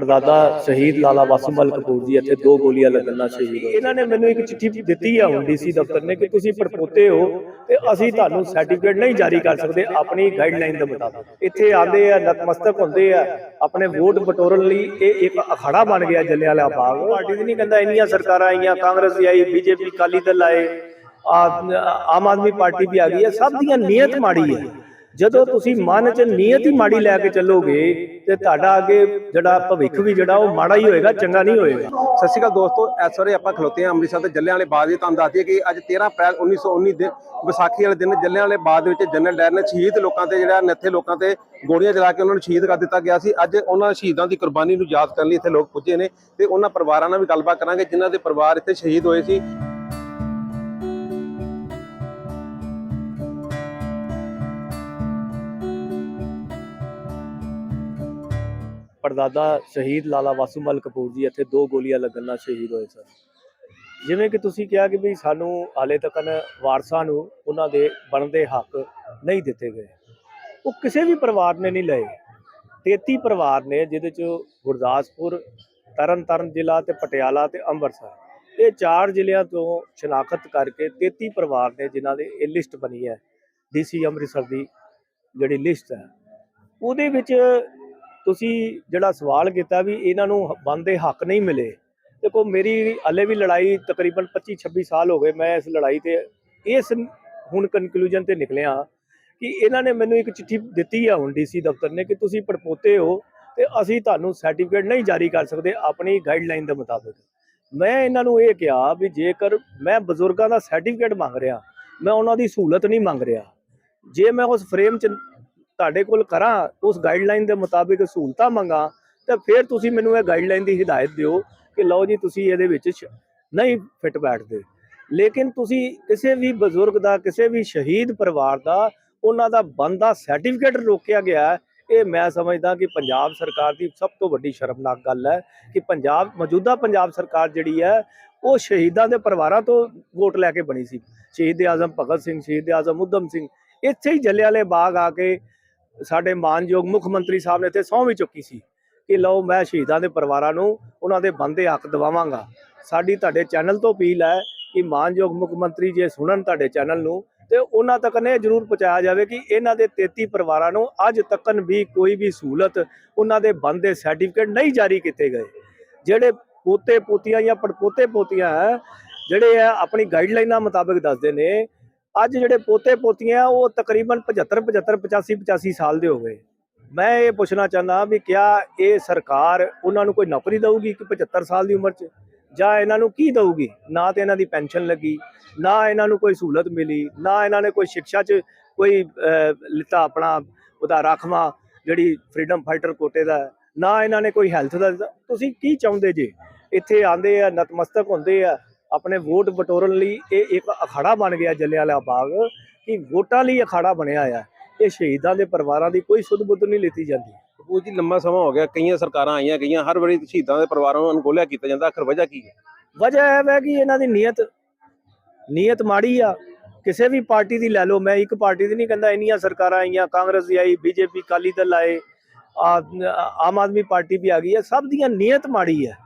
ਪਰਦਾਦਾ ਸ਼ਹੀਦ ਲਾਲਾ ਵਾਸੂਮਲ ਕਪੂਰ ਜੀ, ਇੱਥੇ ਦੋ ਗੋਲੀਆਂ ਲੱਗਣ ਨਾਲ ਸ਼ਹੀਦ ਹੋਏ ਇਹਨਾਂ ਨੇ ਮੈਨੂੰ ਇੱਕ ਚਿੱਠੀ ਦਿੱਤੀ ਆ ਹੁਣ ਡੀਸੀ ਦਫ਼ਤਰ ਨੇ ਕਿ ਤੁਸੀਂ ਪੜਪੋਤੇ ਹੋ ਤੇ ਅਸੀਂ ਤੁਹਾਨੂੰ ਸਰਟੀਫਿਕੇਟ ਨਹੀਂ ਜਾਰੀ ਕਰ ਸਕਦੇ, ਆਪਣੀ ਗਾਈਡਲਾਈਨ ਦੇ ਮੁਤਾਬਕ। ਇੱਥੇ ਆਂਦੇ ਆ, ਨਤਮਸਤਕ ਹੁੰਦੇ ਆ, ਆਪਣੇ ਵੋਟ ਬਟੋਰਨ ਲਈ ਇਹ ਇੱਕ ਅਖਾੜਾ ਬਣ ਗਿਆ ਜੱਲਿਆਂਵਾਲਾ ਬਾਗ। ਪਾਰਟੀ ਦੀ ਨਹੀਂ ਕਹਿੰਦਾ ਇੰਨੀਆਂ ਸਰਕਾਰਾਂ ਆਈਆਂ, ਕਾਂਗਰਸ ਦੀ ਆਈ, ਬੀਜੇਪੀ, ਅਕਾਲੀ ਦਲ ਆਏ ਆ- ਆਮ ਆਦਮੀ ਪਾਰਟੀ ਵੀ ਆ ਗਈ ਹੈ। ਸਭ ਦੀਆਂ ਨੀਅਤ ਮਾੜੀ ਹੈ। ਜਦੋਂ ਤੁਸੀਂ ਮਨ 'ਚ ਨੀਅਤ ਹੀ ਮਾੜੀ ਲੈ ਕੇ ਚੱਲੋਗੇ ਤੇ ਤੁਹਾਡਾ ਅੱਗੇ ਜਿਹੜਾ ਭਵਿੱਖ ਵੀ ਜਿਹੜਾ ਉਹ ਮਾੜਾ ਹੀ ਹੋਏਗਾ, ਚੰਗਾ ਨਹੀਂ ਹੋਏਗਾ। ਸਤਿ ਸ਼੍ਰੀ ਅਕਾਲ ਦੋਸਤੋ, ਇਸ ਵੇਲੇ ਆਪਾਂ ਖਲੋਤੇ ਹਾਂ ਅੰਮ੍ਰਿਤਸਰ ਦੇ ਜੱਲਿਆਂਵਾਲੇ ਬਾਗ ਦੇ ਤੁਹਾਨੂੰ ਦੱਸ ਦਈਏ ਕਿ ਅੱਜ 13 ਅਪ੍ਰੈਲ 1919 ਦੇ ਵਿਸਾਖੀ ਵਾਲੇ ਦਿਨ ਜੱਲਿਆਂਵਾਲੇ ਬਾਗ ਦੇ ਵਿੱਚ ਜਨਰਲ ਡਾਇਰ ਨੇ ਸ਼ਹੀਦ ਲੋਕਾਂ ਤੇ ਜਿਹੜਾ ਨੱਥੇ ਲੋਕਾਂ ਤੇ ਗੋਲੀਆਂ ਚਲਾ ਕੇ ਉਹਨਾਂ ਨੂੰ ਸ਼ਹੀਦ ਕਰ ਦਿੱਤਾ ਗਿਆ ਸੀ। ਅੱਜ ਉਹਨਾਂ ਸ਼ਹੀਦਾਂ ਦੀ ਕੁਰਬਾਨੀ ਨੂੰ ਯਾਦ ਕਰਨ ਲਈ ਇੱਥੇ ਲੋਕ ਪੁੱਜੇ ਨੇ ਤੇ ਉਹਨਾਂ ਪਰਿਵਾਰਾਂ ਨਾਲ ਵੀ ਗੱਲਬਾਤ ਕਰਾਂਗੇ, ਜਿਨ੍ਹਾਂ ਦੇ ਪਰਿਵਾਰ ਇੱਥੇ ਸ਼ਹੀਦ ਹੋਏ ਸੀ। ਪਰਦਾਦਾ ਸ਼ਹੀਦ ਲਾਲਾ ਵਾਸੂਮਲ ਕਪੂਰ ਜੀ ਇੱਥੇ ਦੋ ਗੋਲੀਆਂ ਲੱਗਣ ਨਾਲ ਸ਼ਹੀਦ ਹੋਏ ਸਨ। ਜਿਵੇਂ ਕਿ ਤੁਸੀਂ ਕਿਹਾ ਕਿ ਵੀ ਸਾਨੂੰ ਹਾਲੇ ਤੱਕ ਵਾਰਸਾਂ ਨੂੰ ਉਹਨਾਂ ਦੇ ਬਣਦੇ ਹੱਕ ਨਹੀਂ ਦਿੱਤੇ ਗਏ। ਉਹ ਕਿਸੇ ਵੀ ਪਰਿਵਾਰ ਨੇ ਨਹੀਂ ਲਏ। 33 ਪਰਿਵਾਰ ਨੇ ਜਿਹਦੇ ਚ ਗੁਰਦਾਸਪੁਰ, ਤਰਨਤਾਰਨ ਜ਼ਿਲ੍ਹਾ ਤੇ ਪਟਿਆਲਾ ਤੇ ਅੰਮ੍ਰਿਤਸਰ। ਇਹ ਚਾਰ ਜ਼ਿਲ੍ਹਿਆਂ ਤੋਂ ਸ਼ਨਾਖਤ ਕਰਕੇ 33 ਪਰਿਵਾਰ ਨੇ ਜਿਨ੍ਹਾਂ ਦੇ ਇਹ ਲਿਸਟ ਬਣੀ ਹੈ। ਡੀਸੀ ਅੰਮ੍ਰਿਤਸਰ ਦੀ ਜਿਹੜੀ ਲਿਸਟ ਹੈ। ਉਹਦੇ ਵਿੱਚ ਤੁਸੀਂ ਜਿਹੜਾ ਸਵਾਲ ਕੀਤਾ ਵੀ ਇਹਨਾਂ ਨੂੰ ਬੰਦੇ ਹੱਕ ਨਹੀਂ ਮਿਲੇ, ਦੇਖੋ ਮੇਰੀ ਹਲੇ ਵੀ ਲੜਾਈ ਤਕਰੀਬਨ 25 26 ਸਾਲ ਹੋ ਗਏ ਮੈਂ ਇਸ ਲੜਾਈ ਤੇ, ਇਸ ਹੁਣ ਕਨਕਲੂਜਨ ਤੇ ਨਿਕਲਿਆ ਕਿ ਇਹਨਾਂ ਨੇ ਮੈਨੂੰ ਇੱਕ ਚਿੱਠੀ ਦਿੱਤੀ ਆ ਹੁਣ ਡੀਸੀ ਦਫ਼ਤਰ ਨੇ ਕਿ ਤੁਸੀਂ ਪੜਪੋਤੇ ਹੋ ਤੇ ਅਸੀਂ ਤੁਹਾਨੂੰ ਸਰਟੀਫਿਕੇਟ ਨਹੀਂ ਜਾਰੀ ਕਰ ਸਕਦੇ ਆਪਣੀ ਗਾਈਡਲਾਈਨ ਦੇ ਮੁਤਾਬਕ। ਮੈਂ ਇਹਨਾਂ ਨੂੰ ਇਹ ਕਿਹਾ ਵੀ ਜੇਕਰ ਮੈਂ ਬਜ਼ੁਰਗਾਂ ਦਾ ਸਰਟੀਫਿਕੇਟ ਮੰਗ ਰਿਹਾ, ਮੈਂ ਉਹਨਾਂ ਦੀ ਸਹੂਲਤ ਨਹੀਂ ਮੰਗ ਰਿਹਾ, ਜੇ ਮੈਂ ਉਸ ਫਰੇਮ 'ਚ ਤੁਹਾਡੇ ਕੋਲ ਕਰਾਂ ਉਸ ਗਾਈਡਲਾਈਨ ਦੇ ਮੁਤਾਬਿਕ ਸਹੂਲਤਾਂ ਮੰਗਾਂ, ਤਾਂ ਫਿਰ ਤੁਸੀਂ ਮੈਨੂੰ ਇਹ ਗਾਈਡਲਾਈਨ ਦੀ ਹਦਾਇਤ ਦਿਓ ਕਿ ਲਓ ਜੀ ਤੁਸੀਂ ਇਹਦੇ ਵਿੱਚ ਸ਼- ਨਹੀਂ ਫਿੱਟ ਬੈਠਦੇ। ਲੇਕਿਨ ਤੁਸੀਂ ਕਿਸੇ ਵੀ ਬਜ਼ੁਰਗ ਦਾ, ਕਿਸੇ ਵੀ ਸ਼ਹੀਦ ਪਰਿਵਾਰ ਦਾ, ਉਹਨਾਂ ਦਾ ਬੰਦਾ ਸਰਟੀਫਿਕੇਟ ਰੋਕਿਆ ਗਿਆ ਇਹ ਮੈਂ ਸਮਝਦਾ ਕਿ ਪੰਜਾਬ ਸਰਕਾਰ ਦੀ ਸਭ ਤੋਂ ਵੱਡੀ ਸ਼ਰਮਨਾਕ ਗੱਲ ਹੈ ਕਿ ਪੰਜਾਬ, ਮੌਜੂਦਾ ਪੰਜਾਬ ਸਰਕਾਰ ਜਿਹੜੀ ਹੈ, ਉਹ ਸ਼ਹੀਦਾਂ ਦੇ ਪਰਿਵਾਰਾਂ ਤੋਂ ਵੋਟ ਲੈ ਕੇ ਬਣੀ ਸੀ। ਸ਼ਹੀਦ ਆਜ਼ਮ ਭਗਤ ਸਿੰਘ, ਸ਼ਹੀਦ ਆਜ਼ਮ ਉਦਮ ਸਿੰਘ, ਇੱਥੇ ਹੀ ਜਲਿਆਂਵਾਲੇ ਬਾਗ ਆ ਕੇ ਸਾਡੇ ਮਾਨਯੋਗ ਮੁੱਖ ਮੰਤਰੀ ਸਾਹਿਬ ਨੇ ਇੱਥੇ ਸਹੁੰ ਵੀ ਚੁੱਕੀ ਸੀ ਕਿ ਲਓ ਮੈਂ ਸ਼ਹੀਦਾਂ ਦੇ ਪਰਿਵਾਰਾਂ ਨੂੰ ਉਹਨਾਂ ਦੇ ਬੰਦੇ ਹੱਕ ਦਿਵਾਵਾਂਗਾ। ਸਾਡੀ ਤੁਹਾਡੇ ਚੈਨਲ ਤੋਂ ਅਪੀਲ ਹੈ ਕਿ ਮਾਨਯੋਗ ਮੁੱਖ ਮੰਤਰੀ ਜੇ ਸੁਣਨ ਤੁਹਾਡੇ ਚੈਨਲ ਨੂੰ ਤੇ ਉਹਨਾਂ ਤੱਕ ਨੇ ਜ਼ਰੂਰ ਪਹੁੰਚਾਇਆ ਜਾਵੇ ਕਿ ਇਹਨਾਂ ਦੇ 33 ਪਰਿਵਾਰਾਂ ਨੂੰ ਅੱਜ ਤੱਕਨ ਵੀ ਕੋਈ ਵੀ ਸਹੂਲਤ ਉਹਨਾਂ ਦੇ ਬੰਦੇ ਸਰਟੀਫਿਕੇਟ ਨਹੀਂ ਜਾਰੀ ਕੀਤੇ ਗਏ। ਜਿਹੜੇ ਪੋਤੇ ਪੋਤੀਆਂ ਜਾਂ ਪੜਪੋਤੇ ਪੋਤੀਆਂ ਹੈ, ਜਿਹੜੇ ਆ ਆਪਣੀ ਗਾਈਡਲਾਈਨਾਂ ਮੁਤਾਬਕ ਦੱਸਦੇ ਨੇ ਅੱਜ ਜਿਹੜੇ ਪੋਤੇ ਪੋਤੀਆਂ ਉਹ ਤਕਰੀਬਨ 75 75 85 85 ਸਾਲ ਦੇ ਹੋ ਗਏ। ਮੈਂ ਇਹ ਪੁੱਛਣਾ ਚਾਹੁੰਦਾ ਵੀ ਕਿਆ ਇਹ ਸਰਕਾਰ ਉਹਨਾਂ ਨੂੰ ਕੋਈ ਨੌਕਰੀ ਦੇਊਗੀ ਕਿ 75 ਸਾਲ ਦੀ ਉਮਰ 'ਚ? ਜਾਂ ਇਹਨਾਂ ਨੂੰ ਕੀ ਦੇਊਗੀ? ਨਾ ਤੇ ਇਹਨਾਂ ਦੀ ਪੈਨਸ਼ਨ ਲੱਗੀ, ਨਾ ਇਹਨਾਂ ਨੂੰ ਕੋਈ ਸਹੂਲਤ ਮਿਲੀ, ਨਾ ਇਹਨਾਂ ਨੇ ਕੋਈ ਸਿੱਖਿਆ 'ਚ ਕੋਈ ਲਿੱਤਾ ਆਪਣਾ, ਉਹਦਾ ਰਾਖਵਾ, ਜਿਹੜੀ ਫਰੀडम ਫਾਈਟਰ ਕੋਟੇ ਦਾ, ਨਾ ਇਹਨਾਂ ਨੇ ਕੋਈ ਹੈਲਥ ਦਾ ਦਿੱਤਾ। ਤੁਸੀਂ ਕੀ ਚਾਹੁੰਦੇ ਜੇ? ਇੱਥੇ ਆਂਦੇ ਆ, ਨਤਮਸਤਕ ਹੁੰਦੇ ਆ ਆਪਣੇ ਵੋਟ ਬਟੋਰਨ ਲਈ ਇਹ ਇੱਕ ਅਖਾੜਾ ਬਣ ਗਿਆ ਜੱਲਿਆਂਵਾਲਾ ਬਾਗ ਕਿ ਵੋਟਾਂ ਲਈ ਅਖਾੜਾ ਬਣਿਆ ਆ। ਇਹ ਸ਼ਹੀਦਾਂ ਦੇ ਪਰਿਵਾਰਾਂ ਦੀ ਕੋਈ ਸੁੱਧ ਬੁੱਧ ਨਹੀਂ ਲਿੱਤੀ ਜਾਂਦੀ। ਉਹ ਜੀ ਲੰਮਾ ਸਮਾਂ ਹੋ ਗਿਆ ਕਈਆਂ ਸਰਕਾਰਾਂ ਆਈਆਂ ਗਈਆਂ ਹਰ ਵਾਰੀ ਸ਼ਹੀਦਾਂ ਦੇ ਪਰਿਵਾਰਾਂ ਨੂੰ ਅਣਗੌਲਿਆ ਕੀਤਾ ਜਾਂਦਾ ਆਖਰ ਵਜ੍ਹਾ ਕੀ ਹੈ? ਵਜ੍ਹਾ ਇਹ ਹੈ ਕਿ ਇਹਨਾਂ ਦੀ ਨੀਅਤ ਨੀਅਤ ਮਾੜੀ ਆ। ਕਿਸੇ ਵੀ ਪਾਰਟੀ ਦੀ ਲੈ ਲਓ ਮੈਂ ਇੱਕ ਪਾਰਟੀ ਦੀ ਨਹੀਂ ਕਹਿੰਦਾ ਇੰਨੀਆਂ ਸਰਕਾਰਾਂ ਆਈਆਂ ਕਾਂਗਰਸ ਦੀ ਆਈ ਬੀਜੇਪੀ ਅਕਾਲੀ ਦਲ ਆਏ ਆਮ ਆਦਮੀ ਪਾਰਟੀ ਵੀ ਆ ਗਈ ਹੈ ਸਭ ਦੀਆਂ ਨੀਅਤ ਮਾੜੀ ਹੈ।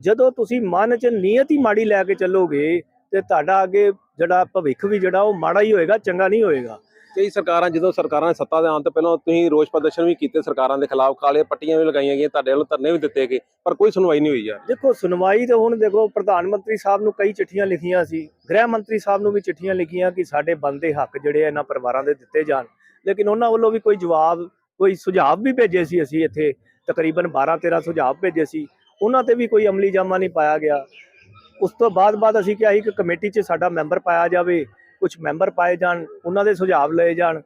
ਜਦੋਂ ਤੁਸੀਂ ਮਨ 'ਚ ਨੀਅਤ ਹੀ ਮਾੜੀ ਲੈ ਕੇ ਚੱਲੋਗੇ ਤੇ ਤੁਹਾਡਾ ਅੱਗੇ ਜਿਹੜਾ ਭਵਿੱਖ ਵੀ ਜਿਹੜਾ ਉਹ ਮਾੜਾ ਹੀ ਹੋਏਗਾ ਚੰਗਾ ਨਹੀਂ ਹੋਏਗਾ। ਕਈ ਸਰਕਾਰਾਂ ਜਦੋਂ ਸਰਕਾਰਾਂ ਦੇ ਸੱਤਾ ਦੇ ਆਉਣ ਤੋਂ ਪਹਿਲਾਂ ਤੁਸੀਂ ਰੋਸ ਪ੍ਰਦਰਸ਼ਨ ਵੀ ਕੀਤੇ ਸਰਕਾਰਾਂ ਦੇ ਖਿਲਾਫ ਕਾਲੇ ਪੱਟੀਆਂ ਵੀ ਲਗਾਈਆਂ ਗਈਆਂ ਤੁਹਾਡੇ ਵੱਲੋਂ ਧਰਨੇ ਵੀ ਦਿੱਤੇ ਗਏ ਪਰ ਕੋਈ ਸੁਣਵਾਈ ਨਹੀਂ ਹੋਈ ਯਾਰ। ਦੇਖੋ ਸੁਣਵਾਈ ਤਾਂ ਹੁਣ ਦੇਖੋ ਪ੍ਰਧਾਨ ਮੰਤਰੀ ਸਾਹਿਬ ਨੂੰ ਕਈ ਚਿੱਠੀਆਂ ਲਿਖੀਆਂ ਸੀ ਗ੍ਰਹਿ ਮੰਤਰੀ ਸਾਹਿਬ ਨੂੰ ਵੀ ਚਿੱਠੀਆਂ ਲਿਖੀਆਂ ਕਿ ਸਾਡੇ ਬੰਦੇ ਹੱਕ ਜਿਹੜੇ ਇਹਨਾਂ ਪਰਿਵਾਰਾਂ ਦੇ ਦਿੱਤੇ ਜਾਣ। ਲੇਕਿਨ ਉਹਨਾਂ ਵੱਲੋਂ ਵੀ ਕੋਈ ਜਵਾਬ ਕੋਈ ਸੁਝਾਅ ਵੀ ਭੇਜੇ ਸੀ ਅਸੀਂ ਇੱਥੇ ਤਕਰੀਬਨ 12 13 ਸੁਝਾਅ ਭੇਜੇ ਸੀ। ਉਹਨਾਂ ਤੇ ਵੀ ਕੋਈ ਅਮਲੀ ਜਾਮਾ ਨਹੀਂ ਪਾਇਆ ਗਿਆ। ਉਸ ਤੋਂ ਬਾਅਦ ਬਾਅਦ ਅਸੀਂ ਕਿਹਾ ਸੀ ਕਿ ਕਮੇਟੀ 'ਚ ਸਾਡਾ ਮੈਂਬਰ ਪਾਇਆ ਜਾਵੇ ਕੁਝ ਮੈਂਬਰ ਪਾਏ ਜਾਣ, ਉਹਨਾਂ ਦੇ ਸੁਝਾਅ ਲਏ ਜਾਣ,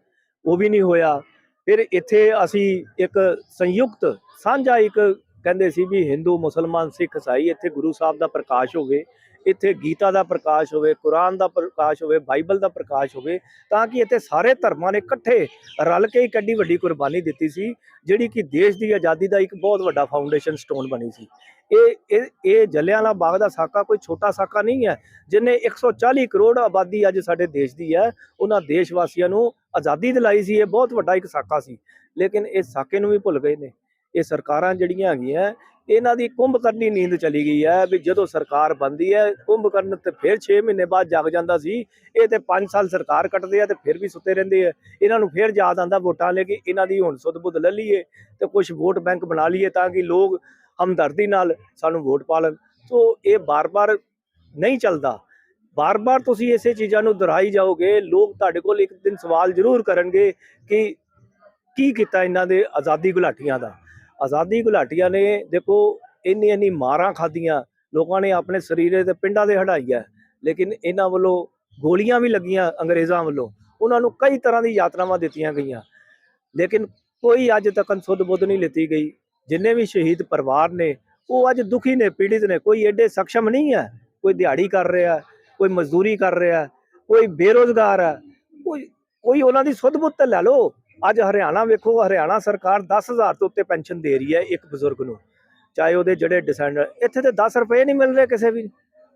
ਉਹ ਵੀ ਨਹੀਂ ਹੋਇਆ। ਫਿਰ ਇੱਥੇ ਅਸੀਂ ਇੱਕ ਸੰਯੁਕਤ, ਸਾਂਝਾ ਇੱਕ ਕਹਿੰਦੇ ਸੀ ਵੀ ਹਿੰਦੂ, ਮੁਸਲਮਾਨ, ਸਿੱਖ, ਈਸਾਈ ਇੱਥੇ ਗੁਰੂ ਸਾਹਿਬ ਦਾ ਪ੍ਰਕਾਸ਼ ਹੋਵੇ ਇੱਥੇ ਗੀਤਾ ਦਾ ਪ੍ਰਕਾਸ਼ ਹੋਵੇ, ਕੁਰਾਨ ਦਾ ਪ੍ਰਕਾਸ਼ ਹੋਵੇ, ਬਾਈਬਲ ਦਾ ਪ੍ਰਕਾਸ਼ ਹੋਵੇ, ਤਾਂ ਕਿ ਇੱਥੇ ਸਾਰੇ ਧਰਮਾਂ ਨੇ ਇਕੱਠੇ ਰਲ ਕੇ ਇੱਕ ਐਡੀ ਵੱਡੀ ਕੁਰਬਾਨੀ ਦਿੱਤੀ ਸੀ, ਜਿਹੜੀ ਕਿ ਦੇਸ਼ ਦੀ ਆਜ਼ਾਦੀ ਦਾ ਇੱਕ ਬਹੁਤ ਵੱਡਾ ਫਾਊਂਡੇਸ਼ਨ ਸਟੋਨ ਬਣੀ ਸੀ। ਇਹ ਇਹ ਇਹ ਜਲਿਆਂਵਾਲਾ ਬਾਗ ਦਾ ਸਾਕਾ ਕੋਈ ਛੋਟਾ ਸਾਕਾ ਨਹੀਂ ਹੈ, ਜਿਨੇ 140 ਕਰੋੜ ਆਬਾਦੀ ਅੱਜ ਸਾਡੇ ਦੇਸ਼ ਦੀ ਹੈ, ਉਹਨਾਂ ਦੇਸ਼ ਵਾਸੀਆਂ ਨੂੰ ਆਜ਼ਾਦੀ ਦਿਲਾਈ ਸੀ, ਇਹ ਬਹੁਤ ਵੱਡਾ ਇੱਕ ਸਾਕਾ ਸੀ। ਲੇਕਿਨ ਇਹ ਸਾਕੇ ਨੂੰ ਵੀ ਭੁੱਲ ਗਏ ਨੇ। ਇਹ ਸਰਕਾਰਾਂ ਜਿਹੜੀਆਂ ਹੈਗੀਆਂ, ਇਹਨਾਂ ਦੀ ਕੁੰਭਕਰਨੀ ਨੀਂਦ ਚਲੀ ਗਈ ਹੈ ਵੀ ਜਦੋਂ ਸਰਕਾਰ ਬੰਦੀ ਹੈ ਕੁੰਭਕਰਨ ਤੇ ਫਿਰ 6 ਮਹੀਨੇ ਬਾਅਦ ਜਗ ਜਾਂਦਾ ਸੀ, ਇਹ ਤੇ 5 ਸਾਲ ਸਰਕਾਰ ਕੱਟਦੇ ਆ ਤੇ ਫਿਰ ਵੀ ਸੁੱਤੇ ਰਹਿੰਦੇ ਆ। ਇਹਨਾਂ ਨੂੰ ਫਿਰ ਯਾਦ ਆਂਦਾ ਵੋਟਾਂ ਲੈ ਕੇ, ਇਹਨਾਂ ਦੀ ਹੁਣ ਸੁੱਧ ਬੁੱਧ ਲੈ ਲਈਏ ਤੇ ਕੁਝ ਵੋਟ ਬੈਂਕ ਬਣਾ ਲਈਏ ਤਾਂ ਕਿ ਲੋਕ ਹਮਦਰਦੀ ਨਾਲ ਸਾਨੂੰ ਵੋਟ ਪਾ ਲੈਣ ਸੋ ਇਹ ਬਾਰ-ਬਾਰ ਨਹੀਂ ਚੱਲਦਾ। ਬਾਰ-ਬਾਰ ਤੁਸੀਂ ਇਸੇ ਚੀਜ਼ਾਂ ਨੂੰ ਦੁਹਰਾਈ ਜਾਓਗੇ, ਲੋਕ ਤੁਹਾਡੇ ਕੋਲ ਇੱਕ ਦਿਨ ਸਵਾਲ ਜ਼ਰੂਰ ਕਰਨਗੇ ਕਿ ਕੀ ਕੀਤਾ ਇਹਨਾਂ ਦੇ ਆਜ਼ਾਦੀ ਘੁਲਾਟੀਆਂ ਦਾ। ਆਜ਼ਾਦੀ ਘੁਲਾਟੀਆਂ ਨੇ ਦੇਖੋ ਇੰਨੀ ਇੰਨੀ ਮਾਰਾਂ ਖਾਧੀਆਂ, ਲੋਕਾਂ ਨੇ ਆਪਣੇ ਸਰੀਰੇ ਤੇ ਪਿੰਡਾਂ ਦੇ ਹਟਾਈ ਹੈ ਲੇਕਿਨ ਇਹਨਾਂ ਵੱਲੋਂ ਗੋਲੀਆਂ ਵੀ ਲੱਗੀਆਂ ਅੰਗਰੇਜ਼ਾਂ ਵੱਲੋਂ, ਉਹਨਾਂ ਨੂੰ ਕਈ ਤਰ੍ਹਾਂ ਦੀ ਯਾਤਰਾਵਾਂ ਦਿੱਤੀਆਂ ਗਈਆਂ। ਲੇਕਿਨ ਕੋਈ ਅੱਜ ਤੱਕ ਸੁੱਧ ਬੁੱਧ ਨਹੀਂ ਲਿੱਤੀ ਗਈ। ਜਿੰਨੇ ਵੀ ਸ਼ਹੀਦ ਪਰਿਵਾਰ ਨੇ, ਉਹ ਅੱਜ ਦੁਖੀ ਨੇ, ਪੀੜਿਤ ਨੇ, ਕੋਈ ਐਡੇ ਸક્ષਮ ਨਹੀਂ ਹੈ ਕੋਈ ਦਿਹਾੜੀ ਕਰ ਰਿਹਾ, ਕੋਈ ਮਜ਼ਦੂਰੀ ਕਰ ਰਿਹਾ, ਕੋਈ ਬੇਰੋਜ਼ਗਾਰ ਹੈ ਕੋਈ ਕੋਈ ਉਹਨਾਂ ਦੀ ਸੁੱਧ ਬੁੱਧ ਤੇ ਲੈ ਲਓ। ਅੱਜ ਹਰਿਆਣਾ ਵੇਖੋ, ਹਰਿਆਣਾ ਸਰਕਾਰ 10000 ਤੋਂ ਉੱਤੇ ਪੈਨਸ਼ਨ ਦੇ ਰਹੀ ਹੈ ਇੱਕ ਬਜ਼ੁਰਗ ਨੂੰ। ਚਾਹੇ ਉਹਦੇ ਜਿਹੜੇ ਡਿਸੈਂਡਰ ਇੱਥੇ ਤੇ 10 ਰੁਪਏ ਨਹੀਂ ਮਿਲ ਰਹੇ ਕਿਸੇ ਵੀ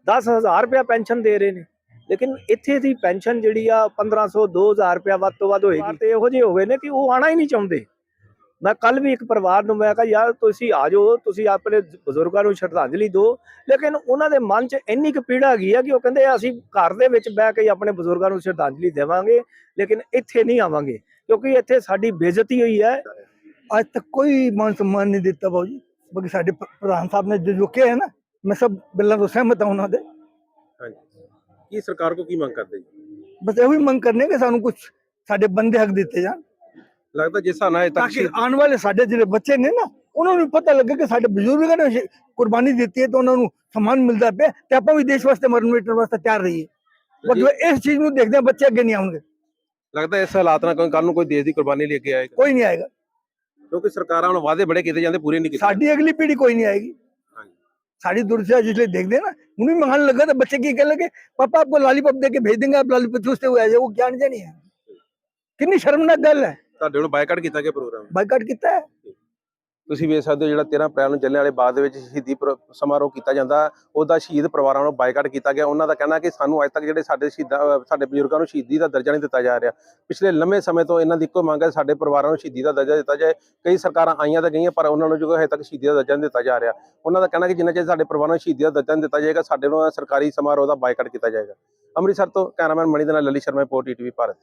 10000 ਰੁਪਇਆ ਪੈਨਸ਼ਨ ਦੇ ਰਹੇ ਨੇ। ਲੇਕਿਨ ਇੱਥੇ ਦੀ ਪੈਨਸ਼ਨ ਜਿਹੜੀ ਆ 1500 2000 ਰੁਪਇਆ ਵੱਧ ਤੋਂ ਵੱਧ ਹੋਏਗੀ। ਤੇ ਇਹੋ ਜਿਹੇ ਹੋ ਗਏ ਨੇ ਕਿ ਉਹ ਆਣਾ ਹੀ ਨਹੀਂ ਚਾਹੁੰਦੇ। ਮੈਂ ਕੱਲ ਵੀ ਇੱਕ ਪਰਿਵਾਰ ਨੂੰ ਮੈਂ ਕਿਹਾ, ਯਾਰ ਤੁਸੀਂ ਆ ਜਾਓ, ਤੁਸੀਂ ਆਪਣੇ ਬਜ਼ੁਰਗਾਂ ਨੂੰ ਸ਼ਰਧਾਂਜਲੀ ਦਿਓ। ਲੇਕਿਨ ਉਹਨਾਂ ਦੇ ਮਨ 'ਚ ਇੰਨੀ ਕੁ ਪੀੜਾ ਹੈਗੀ ਆ ਕਿ ਉਹ ਕਹਿੰਦੇ, ਅਸੀਂ ਘਰ ਦੇ ਵਿੱਚ ਬਹਿ ਕੇ ਆਪਣੇ ਬਜ਼ੁਰਗਾਂ ਨੂੰ ਸ਼ਰਧਾਂਜਲੀ ਦੇਵਾਂਗੇ, ਲੇਕਿਨ ਇੱਥੇ ਨਹੀਂ ਆਵਾਂਗੇ। ਕਿਉਂਕਿ ਇੱਥੇ ਸਾਡੀ ਬੇਇੱਜ਼ਤੀ ਹੋਈ ਹੈ। ਅੱਜ ਤੱਕ ਕੋਈ ਮਾਨ ਸਨਮਾਨ ਨਹੀਂ ਦਿੱਤਾ ਬਾਬੂ ਜੀ। ਬਾਕੀ ਸਾਡੇ ਪ੍ਰਧਾਨ ਸਾਹਿਬ ਨੇ ਜੋ ਕਿਹਾ ਹੈ ਨਾ ਮੈਂ ਸਭ ਬਿੱਲਾਂ ਤੋਂ ਸਹਿਮਤ ਹਾਂ ਉਹਨਾਂ ਦੇ। ਹਾਂਜੀ। ਕੀ ਸਰਕਾਰ ਕੋ ਕੀ ਮੰਗ ਕਰਦੇ ਜੀ? ਬਸ ਇਹੋ ਹੀ ਮੰਗ ਕਰਨੇ ਕਿ ਸਾਨੂੰ ਕੁਝ ਸਾਡੇ ਬੰਦੇ ਹੱਕ ਦਿੱਤੇ ਜਾਣ। ਲੱਗਦਾ ਜਿਸ ਹਾਨਾ ਇਹ ਤੱਕ ਕਿ ਆਉਣ ਵਾਲੇ ਸਾਡੇ ਜਿਹੜੇ ਬੱਚੇ ਨੇ ਨਾ ਉਹਨਾਂ ਨੂੰ ਪਤਾ ਲੱਗੇ ਕਿ ਸਾਡੇ ਬਜ਼ੁਰਗਾਂ ਨੇ ਕੁਰਬਾਨੀ ਦਿੱਤੀ ਹੈ ਤਾਂ ਉਹਨਾਂ ਨੂੰ ਸਮਾਨ ਮਿਲਦਾ ਪਿਆ ਤੇ ਆਪਾਂ ਵੀ ਦੇਸ਼ ਵਾਸਤੇ ਮਰਨ ਮਿਟਣ ਵਾਸਤੇ ਤਿਆਰ ਰਹੀਏ। ਬਸ ਇਸ ਚੀਜ਼ ਨੂੰ ਦੇਖਦੇ ਬੱਚੇ ਅੱਗੇ ਨਹੀਂ ਆਉਣਗੇ। ਲੱਗਦਾ ਇਸ ਹਾਲਾਤ ਨਾਲ ਕੋਈ ਕੱਲ ਨੂੰ ਕੋਈ ਦੇਸ਼ ਦੀ ਕੁਰਬਾਨੀ ਲੈ ਕੇ ਆਏਗਾ ਕੋਈ ਨਹੀਂ ਆਏਗਾ ਕਿਉਂਕਿ ਸਰਕਾਰਾਂ ਨੂੰ ਵਾਅਦੇ ਬੜੇ ਕੀਤੇ ਜਾਂਦੇ ਪੂਰੇ ਨਹੀਂ ਕੀਤੇ ਸਾਡੀ ਅਗਲੀ ਪੀੜ੍ਹੀ ਕੋਈ ਨਹੀਂ ਆਏਗੀ ਹਾਂਜੀ। साड़ी दुर्जा जिसले देख देना उन्हें मंगाने लगा तो बच्चे की कहने लगे पापा आपको लॉलीपॉप दे के भेज देंगे आप लॉलीपॉप चूसते हुए आ जाओ वो ज्ञान जानी है कितनी शर्मनाक गल है ਤੁਹਾਡੇ ਵੱਲੋਂ ਬਾਈਕਾਟ ਕੀਤਾ ਗਿਆ ਪ੍ਰੋਗਰਾਮ बाइकाट कितना है ਤੁਸੀਂ ਵੇਖ ਸਕਦੇ ਹੋ ਜਿਹੜਾ 13 ਅਪ੍ਰੈਲ ਨੂੰ ਜਲਿਆਂਵਾਲੇ ਬਾਗ ਦੇ ਵਿੱਚ ਸ਼ਹੀਦੀ ਪ੍ਰ- ਸਮਾਰੋਹ ਕੀਤਾ ਜਾਂਦਾ। ਉਹਦਾ ਸ਼ਹੀਦ ਪਰਿਵਾਰਾਂ ਨੂੰ ਬਾਈਕਾਟ ਕੀਤਾ ਗਿਆ। ਉਹਨਾਂ ਦਾ ਕਹਿਣਾ ਕਿ ਸਾਨੂੰ ਅੱਜ ਤੱਕ ਜਿਹੜੇ ਸਾਡੇ ਸ਼ਹੀਦਾਂ ਸਾਡੇ ਬਜ਼ੁਰਗਾਂ ਨੂੰ ਸ਼ਹੀਦੀ ਦਾ ਦਰਜਾ ਨਹੀਂ ਦਿੱਤਾ ਜਾ ਰਿਹਾ। ਪਿਛਲੇ ਲੰਮੇ ਸਮੇਂ ਤੋਂ ਇਹਨਾਂ ਦੀ ਇੱਕੋ ਮੰਗ ਹੈ ਸਾਡੇ ਪਰਿਵਾਰਾਂ ਨੂੰ ਸ਼ਹੀਦੀ ਦਾ ਦਰਜਾ ਦਿੱਤਾ ਜਾਏ। ਕਈ ਸਰਕਾਰਾਂ ਆਈਆਂ ਤਾਂ ਗਈਆਂ, ਪਰ ਉਹਨਾਂ ਨੂੰ ਜੋ ਹਜੇ ਤੱਕ ਸ਼ਹੀਦੀ ਦਾ ਦਰਜਾ ਨਹੀਂ ਦਿੱਤਾ ਜਾ ਰਿਹਾ। ਉਹਨਾਂ ਦਾ ਕਹਿਣਾ ਕਿ ਜਿੰਨਾ ਚਿਰ ਸਾਡੇ ਪਰਿਵਾਰਾਂ ਨੂੰ ਸ਼ਹੀਦੀ ਦਾ ਦਰਜਾ ਨਹੀਂ ਦਿੱਤਾ ਜਾਏਗਾ, ਸਾਡੇ ਨੂੰ ਸਰਕਾਰੀ ਸਮਾਰੋਹ ਦਾ ਬਾਈਕਾਟ ਕੀਤਾ ਜਾਏਗਾ। ਅੰਮ੍ਰਿਤਸਰ ਤੋਂ ਕੈਮਰਾਮੈਨ ਮਣੀ ਦੇ ਨਾਲ ਲਲੀ ਸ਼ਰਮਾ, ਰਿਪੋਰਟ ਈਟੀਵੀ ਭਾਰਤ।